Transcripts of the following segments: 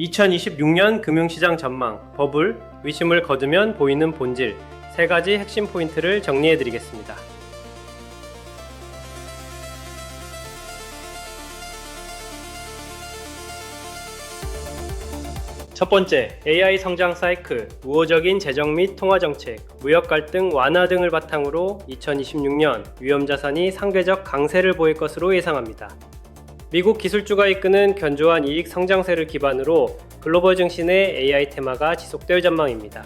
2026년 금융시장 전망, 버블, 의심을 거두면 보이는 본질, 세 가지 핵심 포인트를 정리해 드리겠습니다. 첫 번째, AI 성장 사이클, 우호적인 재정 및 통화 정책, 무역 갈등 완화 등을 바탕으로 2026년 위험 자산이 상대적 강세를 보일 것으로 예상합니다. 미국 기술주가 이끄는 견조한 이익 성장세를 기반으로 글로벌 증신의 AI 테마가 지속될 전망입니다.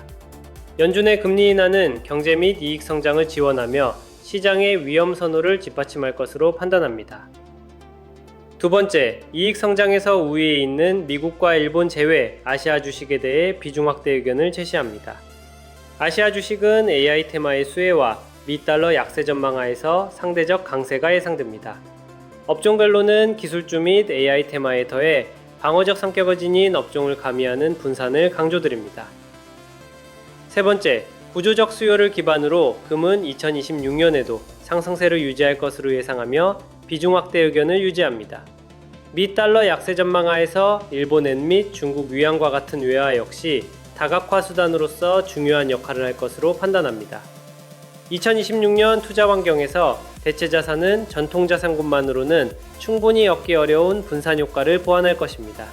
연준의 금리 인하는 경제 및 이익 성장을 지원하며 시장의 위험 선호를 뒷받침할 것으로 판단합니다. 두 번째, 이익 성장에서 우위에 있는 미국과 일본 제외 아시아 주식에 대해 비중 확대 의견을 제시합니다. 아시아 주식은 AI 테마의 수혜와 미 달러 약세 전망하에서 상대적 강세가 예상됩니다. 업종별로는 기술주 및 AI 테마에 더해 방어적 성격을 지닌 업종을 가미하는 분산을 강조드립니다. 세 번째, 구조적 수요를 기반으로 금은 2026년에도 상승세를 유지할 것으로 예상하며 비중 확대 의견을 유지합니다. 미 달러 약세 전망 하에서 일본 엔 및 중국 위안과 같은 외화 역시 다각화 수단으로서 중요한 역할을 할 것으로 판단합니다. 2026년 투자 환경에서 대체 자산은 전통 자산군만으로는 충분히 얻기 어려운 분산 효과를 보완할 것입니다.